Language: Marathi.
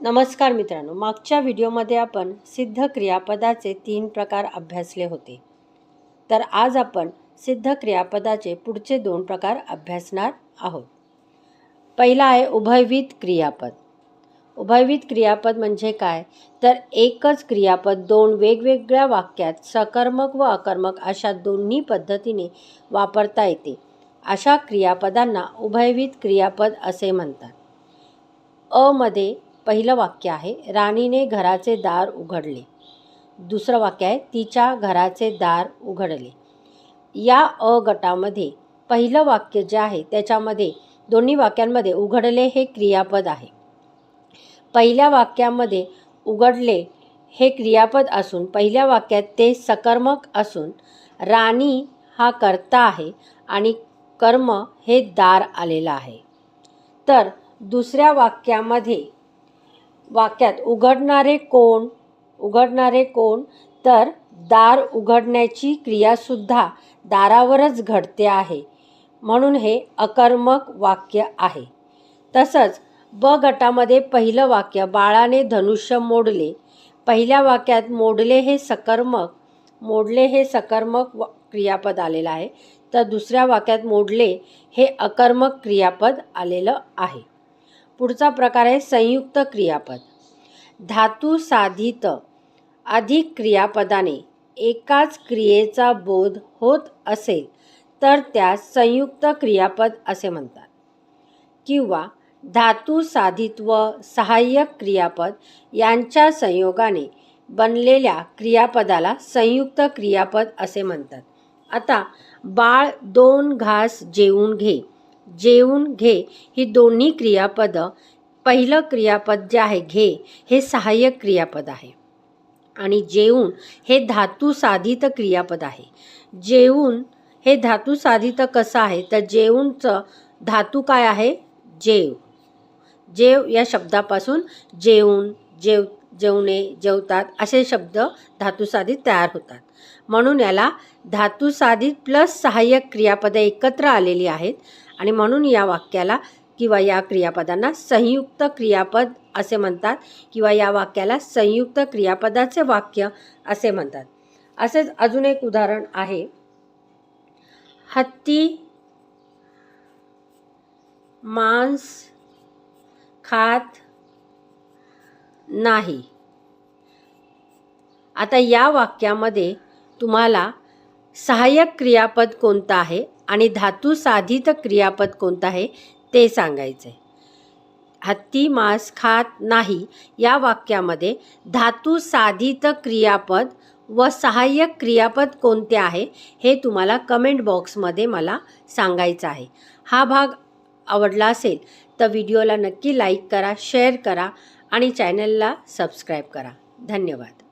नमस्कार मित्रांनो मागच्या व्हिडिओमध्ये आपण सिद्ध क्रियापदाचे तीन प्रकार अभ्यासले होते. तर आज आपण सिद्ध क्रियापदाचे पुढचे दोन प्रकार अभ्यासणार आहोत. पहिला आहे उभयविध क्रियापद. उभयविध क्रियापद म्हणजे काय? तर एकच क्रियापद दोन वेगवेगळ्या वाक्यात सकर्मक व अकर्मक अशा दोन्ही पद्धतीने वापरता येते. अशा क्रियापदांना उभयविध क्रियापद असे म्हणतात. अ मध्ये पहिलं वाक्य आहे राणीने घराचे दार उघडले. दुसरं वाक्य आहे तिच्या घराचे दार उघडले. या अ गटामध्ये पहिलं वाक्य जे आहे त्याच्यामध्ये दोन्ही वाक्यांमध्ये उघडले हे क्रियापद आहे. पहिल्या वाक्यामध्ये उघडले हे क्रियापद असून पहिल्या वाक्यात ते सकर्मक असून राणी हा कर्ता आहे आणि कर्म हे दार आलेलं आहे. तर दुसऱ्या वाक्यामध्ये वाक्यात उघडणारे कोण उघडणारे कोण तर दार उघडण्याची क्रियासुद्धा दारावरच घडते आहे. म्हणून हे अकर्मक वाक्य आहे. तसंच ब गटामध्ये पहिलं वाक्य बाळाने धनुष्य मोडले पहिल्या वाक्यात मोडले हे सकर्मक मोडले हे सकर्मक क्रियापद आलेलं आहे. तर दुसऱ्या वाक्यात मोडले हे अकर्मक क्रियापद आलेलं आहे. पुढचा प्रकार आहे संयुक्त क्रियापद. धातू साधित अधिक क्रियापदाने एकाच क्रियेचा बोध होत असेल तर त्यास संयुक्त क्रियापद असे म्हणतात. किंवा धातू साधित व सहाय्यक क्रियापद यांच्या संयोगाने बनलेल्या क्रियापदाला संयुक्त क्रियापद असे म्हणतात. आता बाळ दोन घास जेवून घे. जेवून घे. ही दोन्ही क्रियापदं पहिलं क्रियापद जे आहे घे हे सहाय्यक क्रियापद आहे. आणि जेवून हे धातू साधित क्रियापद आहे. जेवून हे धातू साधित कसं आहे? तर जेवूनचं धातू काय आहे? जेव. जेव या शब्दापासून जेवून जेव जेवणे जेवतात असे शब्द धातुसाधित तयार होतात. म्हणून याला धातुसाधित प्लस सहाय्यक क्रियापदं एकत्र आलेली आहेत. आणि म्हणून या वाक्याला किंवा या क्रियापदांना संयुक्त क्रियापद असे म्हणतात किंवा या वाक्याला संयुक्त क्रियापदाचे वाक्य असे म्हणतात. असेच अजून एक उदाहरण आहे. हत्ती मांस खात नाही. आता या वाक्यामध्ये तुम्हाला सहाय्यक क्रियापद कोणतं आहे? आणि धातू साधित क्रियापद कोणतं आहे ते सांगायचं आहे हत्ती मांस खात नाही या वाक्यामध्ये धातू साधित क्रियापद व सहाय्यक क्रियापद कोणते आहे हे तुम्हाला कमेंट बॉक्समध्ये मला सांगायचं आहे. हा भाग आवडला असेल तर व्हिडिओला नक्की लाईक करा शेअर करा आणि चॅनलला सबस्क्राईब करा. धन्यवाद.